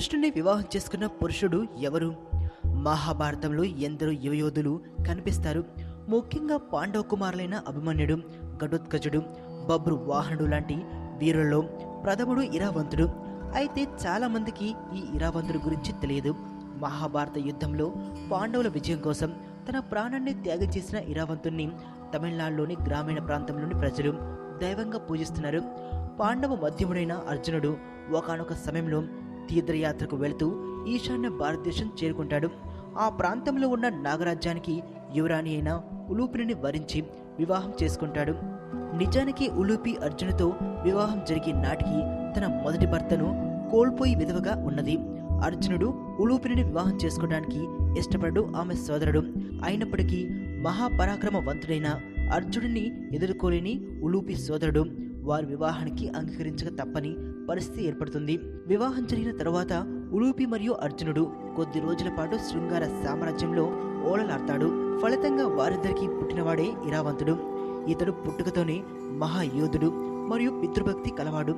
శ్రీకృష్ణుని వివాహం చేసుకున్న పురుషుడు ఎవరు? మహాభారతంలో ఎందరో యువయోధులు కనిపిస్తారు. ముఖ్యంగా పాండవ కుమారులైన అభిమన్యుడు గడుత్కజుడు బబ్రు వాహనుడు లాంటి వీరులలో ప్రథముడు ఇరావంతుడు. అయితే చాలామందికి ఈ ఇరావంతుడి గురించి తెలియదు. మహాభారత యుద్ధంలో పాండవుల విజయం కోసం తన ప్రాణాన్ని త్యాగం చేసిన ఇరావంతుణ్ణి తమిళనాడులోని గ్రామీణ ప్రాంతంలోని ప్రజలు దైవంగా పూజిస్తున్నారు. పాండవ మధ్యముడైన అర్జునుడు ఒకానొక సమయంలో తీర్థయాత్రకు వెళుతూ ఈశాన్య భారతదేశం చేరుకుంటాడు. ఆ ప్రాంతంలో ఉన్న నాగరాజ్యానికి యువరాణి అయిన ఉలూపిని వరించి వివాహం చేసుకుంటాడు. నిజానికి ఉలూపి అర్జునుతో వివాహం జరిగే నాటికి తన మొదటి భర్తను కోల్పోయి విధవగా ఉన్నది. అర్జునుడు ఉలూపిని వివాహం చేసుకోవడానికి ఇష్టపడు ఆమె సోదరుడు. అయినప్పటికీ మహాపరాక్రమవంతుడైన అర్జునుడిని ఎదుర్కోలేని ఉలూపి సోదరుడు. వారి వివాహానికి అంగీకరించక తప్పని పరిస్థితి ఏర్పడుతుంది. వివాహం జరిగిన తరువాత ఉలూపి మరియు అర్జునుడు కొద్ది రోజుల పాటు శృంగార సామ్రాజ్యంలో ఓలలాడతాడు. ఫలితంగా వారిద్దరికి పుట్టినవాడే ఇరావంతుడు. ఇతడు పుట్టుకతోనే మహాయోధుడు మరియు పితృభక్తి కలవాడు.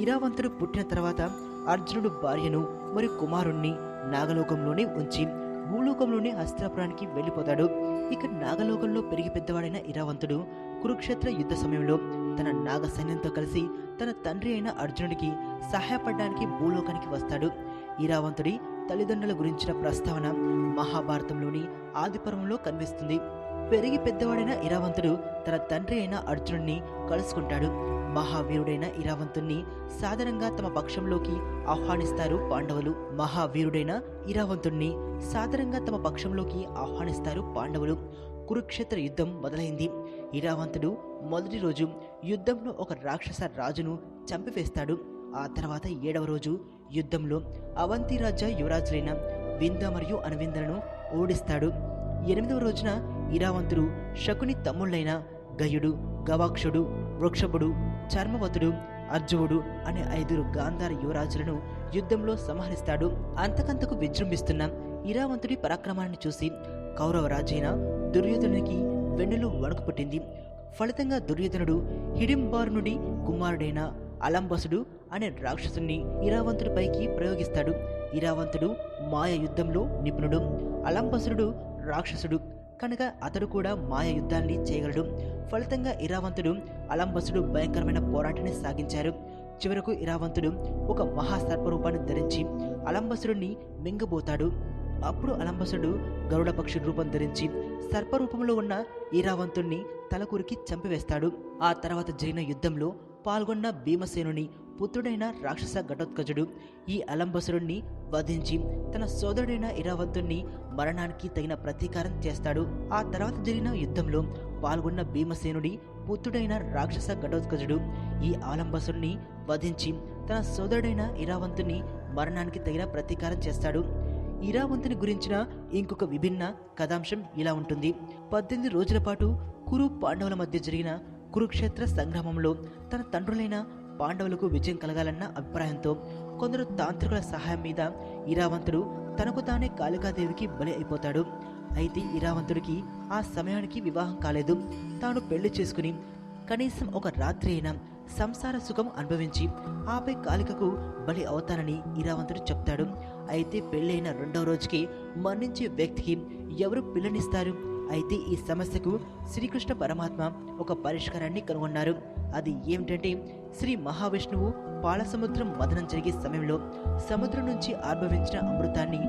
ఇరావంతుడు పుట్టిన తర్వాత అర్జునుడు భార్యను మరియు కుమారుణ్ణి నాగలోకంలోనే ఉంచి భూలోకంలోనే హస్తినాపురానికి వెళ్ళిపోతాడు. ఇక నాగలోకంలో పెరిగి పెద్దవాడైన ఇరావంతుడు కురుక్షేత్ర యుద్ధ సమయంలో తన నాగ సైన్యంతో కలిసి తన తండ్రి అయిన అర్జునుడికి సహాయపడడానికి భూలోకానికి వస్తాడు. ఇరావంతుడి తల్లిదండ్రుల గురించిన ప్రస్తావన మహాభారతంలోని ఆదిపర్వంలో కనిపిస్తుంది. పెరిగి పెద్దవాడైన ఇరావంతుడు తన తండ్రి అయిన అర్జునుడిని కలుసుకుంటాడు. మహావీరుడైన ఇరావంతుణ్ణి సాధారణంగా తమ పక్షంలోకి ఆహ్వానిస్తారు పాండవులు. మహావీరుడైన ఇరావంతుణ్ణి సాధారణంగా తమ పక్షంలోకి ఆహ్వానిస్తారు పాండవులు. కురుక్షేత్ర యుద్ధం మొదలైంది. ఇరావంతుడు మొదటి రోజు యుద్ధంలో ఒక రాక్షస రాజును చంపివేస్తాడు. ఆ తర్వాత ఏడవ రోజు యుద్ధంలో అవంతి రాజా యువరాజులైన వింద మరియు అనువిందలను ఓడిస్తాడు. ఎనిమిదవ రోజున ఇరావంతుడు శకుని తమ్ముళ్ళైన గయుడు గవాక్షుడు వృక్షభుడు చర్మవతుడు అర్జువుడు అనే ఐదుగురు గాంధార యువరాజులను యుద్ధంలో సంహరిస్తాడు. అంతకంతకు విజృంభిస్తున్న ఇరావంతుడి పరాక్రమాన్ని చూసి కౌరవ రాజైన దుర్యోధనునికి వెన్నులో వణుకు పుట్టింది. ఫలితంగా దుర్యోధనుడు హిడింబారునుడి కుమారుడైన అలంబసుడు అనే రాక్షసుని ఇరావంతుడిపైకి ప్రయోగిస్తాడు. ఇరావంతుడు మాయ యుద్ధంలో నిపుణుడు అలంబసుడు రాక్షసుడు. కనుక అతడు కూడా మాయ యుద్ధాన్ని చేయగలడు. ఫలితంగా ఇరావంతుడు అలంబసుడు భయంకరమైన పోరాటాన్ని సాగించారు. చివరకు ఇరావంతుడు ఒక మహాసర్పరూపాన్ని ధరించి అలంబసుడిని మింగబోతాడు. అప్పుడు అలంబసుడు గరుడపక్షి రూపం ధరించి సర్పరూపంలో ఉన్న ఈరావంతుణ్ణి తలకురికి చంపివేస్తాడు. ఆ తర్వాత జరిగిన యుద్ధంలో పాల్గొన్న భీమసేనుని పుత్రుడైన రాక్షస ఘటోత్కజుడు ఈ అలంబసురుణ్ణి వధించి తన సోదరుడైన ఇరావంతుణ్ణి మరణానికి తగిన ప్రతీకారం చేస్తాడు. ఆ తర్వాత జరిగిన యుద్ధంలో పాల్గొన్న భీమసేనుడి పుత్రుడైన రాక్షస ఘటోత్కజుడు ఈ ఆలంబసురుణ్ణి వధించి తన సోదరుడైన ఇరావంతుని మరణానికి తగిన ప్రతీకారం చేస్తాడు. ఇరావంతుని గురించిన ఇంకొక విభిన్న కథాంశం ఇలా ఉంటుంది. పద్దెనిమిది రోజుల పాటు కురు పాండవుల మధ్య జరిగిన కురుక్షేత్ర సంగ్రామంలో తన తండ్రులైన పాండవులకు విజయం కలగాలన్న అభిప్రాయంతో కొందరు తాంత్రికుల సహాయం మీద ఇరావంతుడు తనకు తానే కాళికాదేవికి బలి అయిపోతాడు. అయితే ఇరావంతుడికి ఆ సమయానికి వివాహం కాలేదు. తాను పెళ్ళి చేసుకుని కనీసం ఒక రాత్రి అయినా సంసార సుఖం అనుభవించి ఆపై కాలికకు బలి అవుతానని ఇరావంతుడు చెప్తాడు. అయితే పెళ్ళైన రెండవ రోజుకి మరణించే వ్యక్తికి ఎవరు పిల్లనిస్తారు? అయితే ఈ సమస్యకు శ్రీకృష్ణ పరమాత్మ ఒక పరిష్కారాన్ని కనుగొన్నారు. అది ఏమిటంటే శ్రీ మహావిష్ణువు పాలసముద్రం మదనం జరిగే సమయంలో సముద్రం నుంచి ఆవిర్భవించిన అమృతాన్ని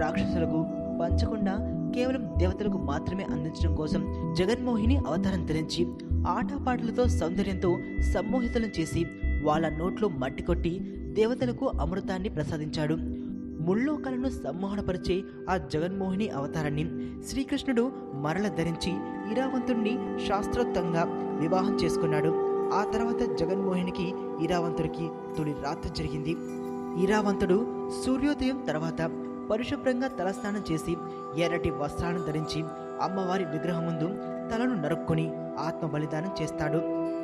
రాక్షసులకు పంచకుండా కేవలం దేవతలకు మాత్రమే అందించడం కోసం జగన్మోహిని అవతారం ధరించి ఆటపాటలతో సౌందర్యంతో సమ్మోహితులను చేసి వాళ్ళ నోట్లో మట్టి కొట్టి దేవతలకు అమృతాన్ని ప్రసాదించాడు. ముల్లోకాలను సమ్మోహనపరిచే ఆ జగన్మోహిని అవతారాన్ని శ్రీకృష్ణుడు మరల ధరించి ఇరావంతుణ్ణి శాస్త్రోక్తంగా వివాహం చేసుకున్నాడు. ఆ తర్వాత జగన్మోహినికి ఇరావంతుడికి తొలి రాత్రి జరిగింది. ఇరావంతుడు సూర్యోదయం తర్వాత పరిశుభ్రంగా తలస్నానం చేసి ఎర్రటి వస్త్రాలను ధరించి అమ్మవారి విగ్రహం ముందు తలను నరుక్కొని ఆత్మ బలిదానం చేస్తాడు.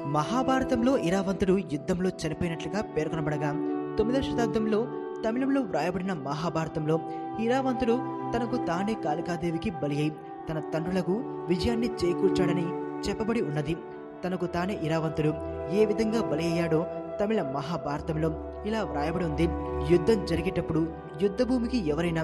మహాభారతంలో ఇరావంతుడు యుద్ధంలో చనిపోయినట్లుగా పేర్కొనబడగా తొమ్మిదవ శతాబ్దంలో తమిళంలో వ్రాయబడిన మహాభారతంలో ఇరావంతుడు తనకు తానే కాళికాదేవికి బలి అయి తన తండ్రులకు విజయాన్ని చేకూర్చాడని చెప్పబడి ఉన్నది. తనకు తానే ఇరావంతుడు. ఏ విధంగా బలి అయ్యాడో తమిళ మహాభారతంలో ఇలా వ్రాయబడి ఉంది. యుద్ధం జరిగేటప్పుడు యుద్ధభూమికి ఎవరైనా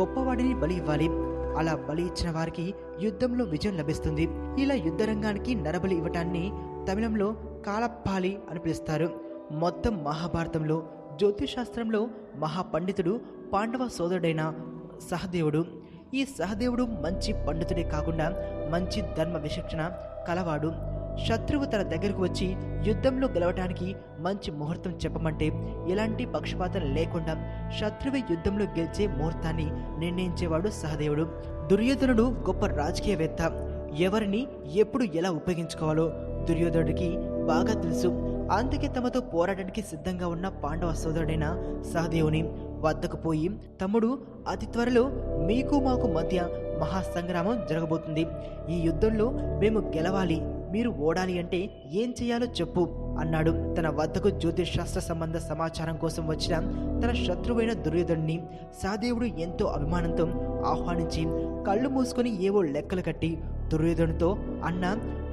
గొప్పవాడిని బలి ఇవ్వాలి. అలా బలి ఇచ్చిన వారికి యుద్ధంలో విజయం లభిస్తుంది. ఇలా యుద్ధ రంగానికి నరబలి ఇవ్వటాన్ని తమిళంలో కాలప్పాలి అని పిలుస్తారు. మొత్తం మహాభారతంలో జ్యోతిషాస్త్రంలో మహాపండితుడు పాండవ సోదరుడైన సహదేవుడు. ఈ సహదేవుడు మంచి పండితుడే కాకుండా మంచి ధర్మ విచక్షణ కలవాడు. శత్రువు తన దగ్గరకు వచ్చి యుద్ధంలో గెలవటానికి మంచి ముహూర్తం చెప్పమంటే ఎలాంటి పక్షపాతం లేకుండా శత్రువు యుద్ధంలో గెలిచే ముహూర్తాన్ని నిర్ణయించేవాడు సహదేవుడు. దుర్యోధనుడు గొప్ప రాజకీయవేత్త. ఎవరిని ఎప్పుడు ఎలా ఉపయోగించుకోవాలో దుర్యోధనుడికి బాగా తెలుసు. అందుకే తమతో పోరాటానికి సిద్ధంగా ఉన్న పాండవ సోదరుడైన సహదేవుని వద్దకు పోయి తమ్ముడు అతి త్వరలో మీకు మాకు మధ్య మహాసంగ్రామం జరగబోతుంది. ఈ యుద్ధంలో మేము గెలవాలి. మీరు ఓడాలి అంటే ఏం చేయాలో చెప్పు అన్నాడు. తన వద్దకు జ్యోతిషశాస్త్ర సంబంధ సమాచారం కోసం వచ్చిన తన శత్రువైన దుర్యోధనుని. సహదేవుడు ఎంతో అభిమానంతో ఆహ్వానించి కళ్ళు మూసుకొని ఏవో లెక్కలు కట్టి దుర్యోధనుతో అన్న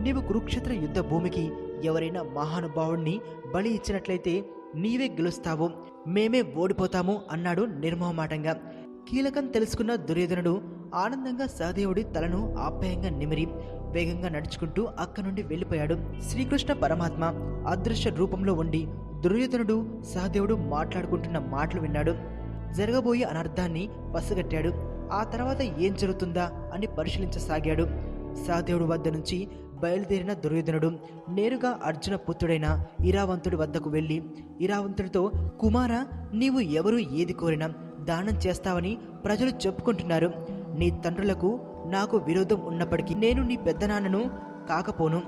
నీవు కురుక్షేత్ర యుద్ధ భూమికి ఎవరైనా మహానుభావుణ్ణి బలి ఇచ్చినట్లయితే నీవే గెలుస్తావు. మేమే ఓడిపోతాము అన్నాడు నిర్మోహమాటంగా. కీలకం తెలుసుకున్న దుర్యోధనుడు ఆనందంగా సహదేవుడి తలను ఆప్యాయంగా నిమిరి వేగంగా నడుచుకుంటూ అక్కడి నుండి వెళ్ళిపోయాడు. శ్రీకృష్ణ పరమాత్మ అదృశ్య రూపంలో ఉండి దుర్యోధనుడు సహదేవుడు మాట్లాడుకుంటున్న మాటలు విన్నాడు. జరగబోయే అనర్థాన్ని పసిగట్టాడు. ఆ తర్వాత ఏం జరుగుతుందా అని పరిశీలించసాగాడు. సహదేవుడు వద్ద నుంచి బయలుదేరిన దుర్యోధనుడు నేరుగా అర్జున పుత్రుడైన ఇరావంతుడి వద్దకు వెళ్ళి ఇరావంతుడితో కుమార నీవు ఎవరు ఏది కోరినా దానం చేస్తావని ప్రజలు చెప్పుకుంటున్నారు. నీ తండ్రులకు నాకు విరోధం ఉన్నప్పటికీ నేను నీ పెద్దనాన్నను కాకపోను.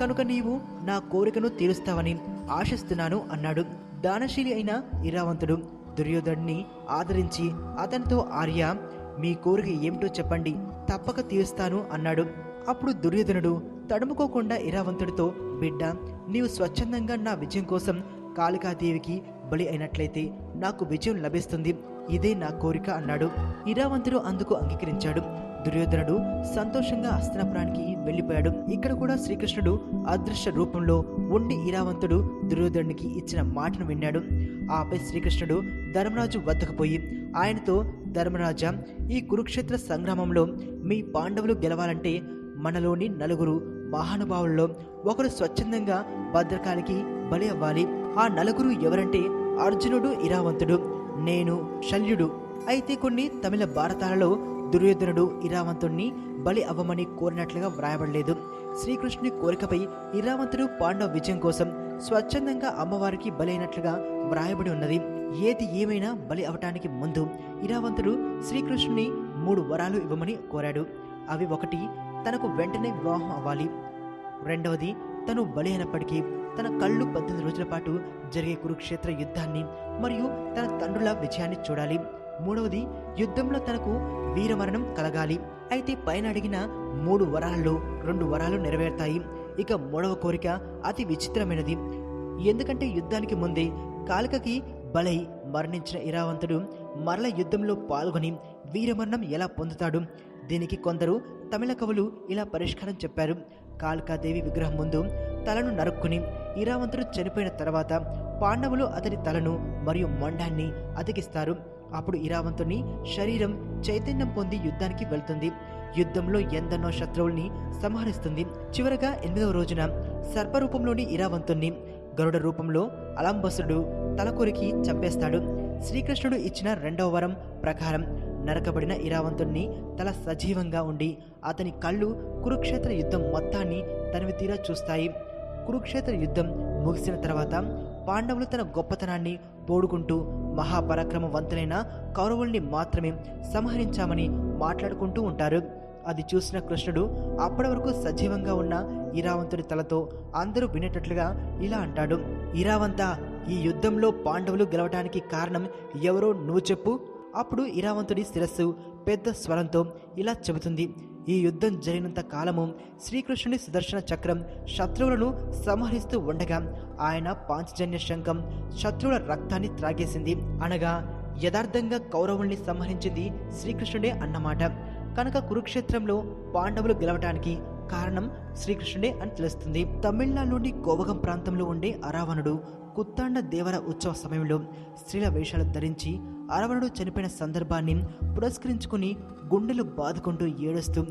కనుక నీవు నా కోరికను తీరుస్తావని ఆశిస్తున్నాను అన్నాడు. దానశీలి అయిన ఇరావంతుడు దుర్యోధన్ని ఆదరించి అతనితో ఆర్య మీ కోరిక ఏమిటో చెప్పండి తప్పక తీరుస్తాను అన్నాడు. అప్పుడు దుర్యోధనుడు తడుముకోకుండా ఇరావంతుడితో బిడ్డ నీవు స్వచ్ఛందంగా నా విజయం కోసం కాళికాదేవికి బలి అయినట్లయితే నాకు విజయం లభిస్తుంది. ఇదే నా కోరిక అన్నాడు. ఇరావంతుడు అందుకు అంగీకరించాడు. దుర్యోధనుడు సంతోషంగా హస్తినాపురానికి వెళ్ళిపోయాడు. ఇక్కడ కూడా శ్రీకృష్ణుడు అదృశ్య రూపంలో ఉండి ఇరావంతుడు దుర్యోధనుడికి ఇచ్చిన మాటను విన్నాడు. ఆపై శ్రీకృష్ణుడు ధర్మరాజు వద్దకు పోయి ఆయనతో ధర్మరాజా ఈ కురుక్షేత్ర సంగ్రామంలో మీ పాండవులు గెలవాలంటే మనలోని నలుగురు మహానుభావుల్లో ఒకరు స్వచ్ఛందంగా భద్రకాలికి బలి అవ్వాలి. ఆ నలుగురు ఎవరంటే అర్జునుడు ఇరావంతుడు. నేను శల్యుడు. అయితే కొన్ని తమిళ భారతాలలో దుర్యోధనుడు ఇరావంతుణ్ణి బలి అవ్వమని కోరినట్లుగా వ్రాయబడలేదు. శ్రీకృష్ణుని కోరికపై ఇరావంతుడు పాండవ విజయం కోసం స్వచ్ఛందంగా అమ్మవారికి బలి అయినట్లుగా వ్రాయబడి ఉన్నది. ఏది ఏమైనా బలి అవటానికి ముందు ఇరావంతుడు శ్రీకృష్ణుని మూడు వరాలు ఇవ్వమని కోరాడు. అవి ఒకటి తనకు వెంటనే వివాహం అవ్వాలి. రెండవది తను బలి అయినప్పటికీ తన కళ్ళు పద్దెనిమిది రోజుల పాటు జరిగే కురుక్షేత్ర యుద్ధాన్ని మరియు తన తండ్రుల విజయాన్ని చూడాలి. మూడవది యుద్ధంలో తనకు వీరమరణం కలగాలి. అయితే పైన అడిగిన మూడు వరాల్లో రెండు వరాలు నెరవేరుతాయి. ఇక మూడవ కోరిక అతి విచిత్రమైనది. ఎందుకంటే యుద్ధానికి ముందే కాలికకి బలై మరణించిన ఇరావంతుడు మరల యుద్ధంలో పాల్గొని వీరమరణం ఎలా పొందుతాడు? దీనికి కొందరు తమిళ కవులు ఇలా పరిష్కారం చెప్పారు. కాళికాదేవి విగ్రహం ముందు తలను నరుక్కుని ఇరావంతుడు చనిపోయిన తర్వాత పాండవులు అతని తలను మరియు మొండాన్ని అతికిస్తారు. అప్పుడు ఇరావంతుని శరీరం చైతన్యం పొంది యుద్ధానికి వెళ్తుంది. యుద్ధంలో ఎందనో శత్రువుల్ని సంహరిస్తుంది. చివరగా ఎనిమిదవ రోజున సర్పరూపంలోని ఇరావంతుణ్ణి గరుడ రూపంలో అలంబసుడు తలకొరికి చంపేస్తాడు. శ్రీకృష్ణుడు ఇచ్చిన రెండవ వరం ప్రకారం నరకబడిన ఇరావంతుణ్ణి తల సజీవంగా ఉండి అతని కళ్ళు కురుక్షేత్ర యుద్ధం మొత్తాన్ని తనివి తీరా చూస్తాయి. కురుక్షేత్ర యుద్ధం ముగిసిన తర్వాత పాండవులు తన గొప్పతనాన్ని తోడుకుంటూ మహాపరాక్రమవంతులైన కౌరవుల్ని మాత్రమే సంహరించామని మాట్లాడుకుంటూ ఉంటారు. అది చూసిన కృష్ణుడు అప్పటి వరకు సజీవంగా ఉన్న ఇరావంతుడి తలతో అందరూ వినేటట్లుగా ఇలా అంటాడు. ఇరావంత ఈ యుద్ధంలో పాండవులు గెలవడానికి కారణం ఎవరో నువ్వు చెప్పు అప్పుడు ఇరావంతుడి శిరస్సు పెద్ద స్వరంతో ఇలా చెబుతుంది. ఈ యుద్ధం జరిగినంత కాలము శ్రీకృష్ణుని సుదర్శన చక్రం శత్రువులను సంహరిస్తూ ఉండగా ఆయన పాంచజన్య శంఖం శత్రువుల రక్తాన్ని త్రాగేసింది. అనగా యథార్థంగా కౌరవుల్ని సంహరించింది శ్రీకృష్ణుడే అన్నమాట. కనుక కురుక్షేత్రంలో పాండవులు గెలవటానికి కారణం శ్రీకృష్ణుడే అని తెలుస్తుంది. తమిళనాడులోని కోవగం ప్రాంతంలో ఉండే అరావణుడు కుత్తాండ దేవర ఉత్సవ సమయంలో స్త్రీల వేషాలు ధరించి అరవణుడు చనిపోయిన సందర్భాన్ని పురస్కరించుకుని గుండెలు బాదుకుంటూ ఏడుస్తూ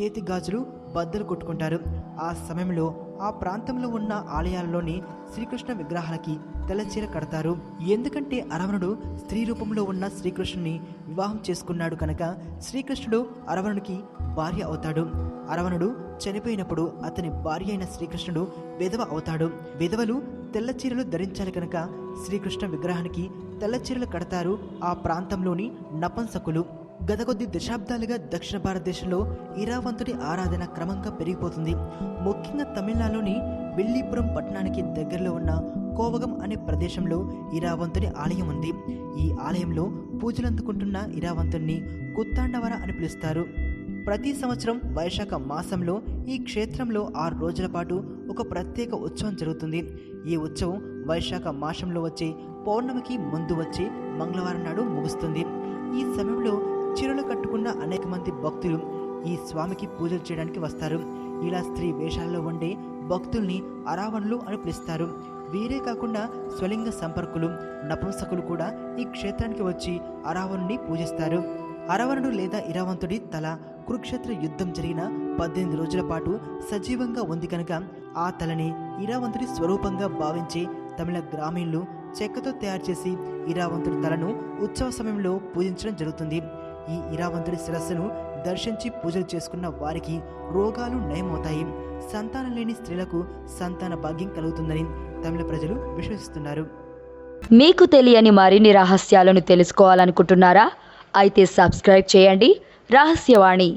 చేతి గాజులు బద్దలు కొట్టుకుంటారు. ఆ సమయంలో ఆ ప్రాంతంలో ఉన్న ఆలయాలలోని శ్రీకృష్ణ విగ్రహాలకి తెల్లచీర కడతారు. ఎందుకంటే అరవణుడు స్త్రీ రూపంలో ఉన్న శ్రీకృష్ణుని వివాహం చేసుకున్నాడు కనుక శ్రీకృష్ణుడు అరవణుడికి భార్య అవుతాడు. అరవణుడు చనిపోయినప్పుడు అతని భార్య అయిన శ్రీకృష్ణుడు విధవ అవుతాడు. విధవలు తెల్ల చీరలు ధరించాలి కనుక శ్రీకృష్ణ విగ్రహానికి తెల్ల చీరలు కడతారు ఆ ప్రాంతంలోని నపంసకులు. గత కొద్ది దశాబ్దాలుగా దక్షిణ భారతదేశంలో ఇరావంతుడి ఆరాధన క్రమంగా పెరిగిపోతుంది. ముఖ్యంగా తమిళనాడులోని విల్లీపురం పట్టణానికి దగ్గరలో ఉన్న కోవగం అనే ప్రదేశంలో ఇరావంతుడి ఆలయం ఉంది. ఈ ఆలయంలో పూజలు అందుకుంటున్న ఇరావంతుణ్ణి కుత్తాండవర అని పిలుస్తారు. ప్రతి సంవత్సరం వైశాఖ మాసంలో ఈ క్షేత్రంలో ఆరు రోజుల పాటు ఒక ప్రత్యేక ఉత్సవం జరుగుతుంది. ఈ ఉత్సవం వైశాఖ మాసంలో వచ్చే పౌర్ణమికి ముందు వచ్చే మంగళవారం నాడు ముగుస్తుంది. ఈ సమయంలో చీరలు కట్టుకున్న అనేక మంది భక్తులు ఈ స్వామికి పూజలు చేయడానికి వస్తారు. ఇలా స్త్రీ వేషాల్లో ఉండే భక్తుల్ని అరావణులు అని పిలుస్తారు. వీరే కాకుండా స్వలింగ సంపర్కులు నపుంసకులు కూడా ఈ క్షేత్రానికి వచ్చి అరావణుని పూజిస్తారు. అరవణుడు లేదా ఇరావంతుడి తల కురుక్షేత్ర యుద్ధం జరిగిన పద్దెనిమిది రోజుల పాటు సజీవంగా ఉంది కనుక ఆ తలని ఇరావంతుడి స్వరూపంగా భావించి తమిళ గ్రామీణులు చెక్కతో తయారు చేసి ఇరావంతుడి తలను ఉత్సవ సమయంలో పూజించడం జరుగుతుంది. ఈ ఇరావంతుడి శిరస్సును దర్శించి పూజలు చేసుకున్న వారికి రోగాలు నయమవుతాయి. సంతానం లేని స్త్రీలకు సంతాన భాగ్యం కలుగుతుందని తమిళ ప్రజలు విశ్వసిస్తున్నారు. మీకు తెలియని మరిన్ని రహస్యాలను తెలుసుకోవాలనుకుంటున్నారా? అయితే సబ్స్క్రైబ్ చేయండి. રહસ્યવાણી